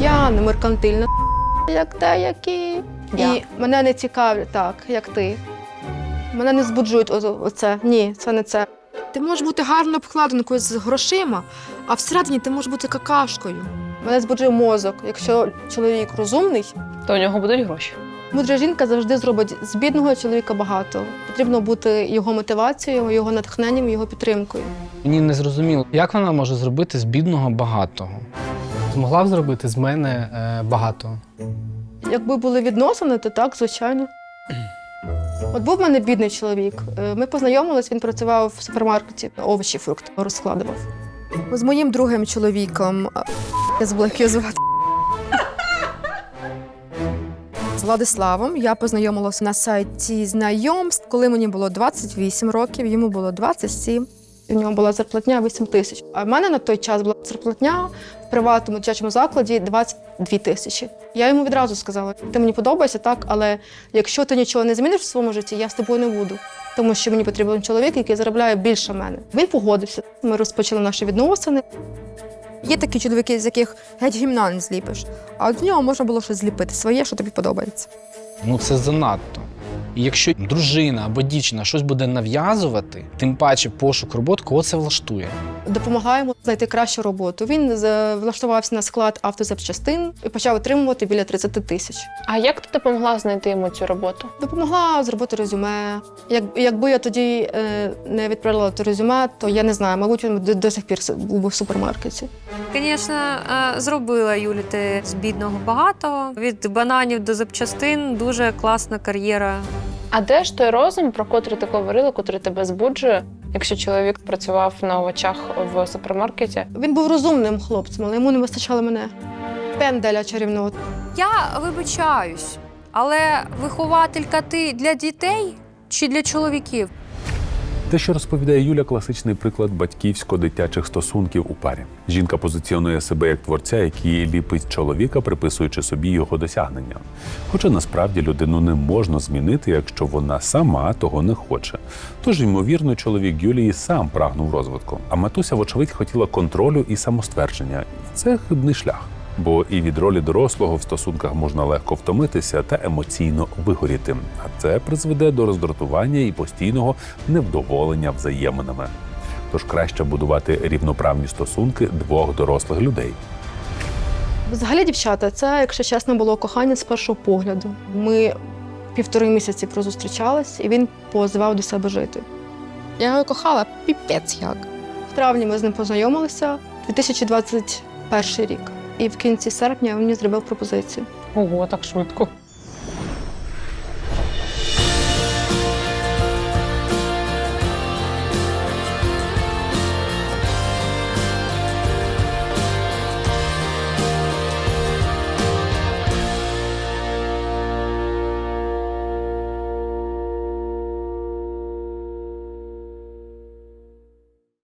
Я не меркантильна, як деякі. Я. І мене не цікавлять так, як ти. Мене не збуджують оце. Ні, це не це. Ти можеш бути гарно обкладинкою з грошима, а всередині ти можеш бути какашкою. Мене збуджує мозок. Якщо чоловік розумний, То у нього будуть гроші. мудра жінка завжди зробить з бідного чоловіка багато. Потрібно бути його мотивацією, його натхненням, його підтримкою. Мені не зрозуміло, як вона може зробити з бідного багатого. Змогла б зробити з мене е, багато. Якби були відносини, то так, звичайно. От був в мене бідний чоловік. Е, Ми познайомились, він працював в супермаркеті, овочі, фрукти розкладував. З моїм другим чоловіком я забула, як його звати. З Владиславом я познайомилася на сайті знайомств, коли мені було 28 років, йому було 27. В нього була зарплатня 8 тисяч. А в мене на той час була зарплатня в приватному дитячому закладі 22 тисячі. Я йому відразу сказала: ти мені подобаєшся, так, але якщо ти нічого не зміниш в своєму житті, я з тобою не буду. Тому що мені потрібен чоловік, який заробляє більше мене. Він погодився. Ми розпочали наші відносини. Є такі чоловіки, з яких геть гімна не зліпиш, а от нього можна було щось зліпити своє, що тобі подобається. Ну це занадто. І якщо дружина або дівчина щось буде нав'язувати, тим паче пошук роботи, кого це влаштує. Допомагаємо знайти кращу роботу. Він з- влаштувався на склад автозапчастин і почав отримувати біля 30 тисяч. А як ти допомогла знайти йому цю роботу? Допомогла зробити резюме. Як, якби я тоді е, не відправила то резюме, то я не знаю, мабуть, він до, до сих пір був в супермаркеті. Звісно, е, зробила Юлі ти з бідного багато. Від бананів до запчастин дуже класна кар'єра. А де ж той розум, про котрий ти говорила, котрий тебе збуджує, якщо чоловік працював на овочах в супермаркеті? Він був розумним хлопцем, але йому не вистачало мене. Пенделя чарівного. Я вибачаюсь, але вихователька ти для дітей чи для чоловіків? Те, що розповідає Юля, класичний приклад батьківсько-дитячих стосунків у парі. Жінка позиціонує себе як творця, який ліпить чоловіка, приписуючи собі його досягнення. Хоча насправді людину не можна змінити, якщо вона сама того не хоче. Тож, ймовірно, чоловік Юлії сам прагнув розвитку, а матуся, вочевидь, хотіла контролю і самоствердження. І це хибний шлях. Бо і від ролі дорослого в стосунках можна легко втомитися та емоційно вигоріти. А це призведе до роздратування і постійного невдоволення взаєминами. Тож краще будувати рівноправні стосунки двох дорослих людей. Взагалі, дівчата, це, якщо чесно, було кохання з першого погляду. Ми півтори місяці прозустрічались, і він позивав до себе жити. Я його кохала піпець як. В травні ми з ним познайомилися 2021 рік. І в кінці серпня він мені зробив пропозицію. Ого, так швидко.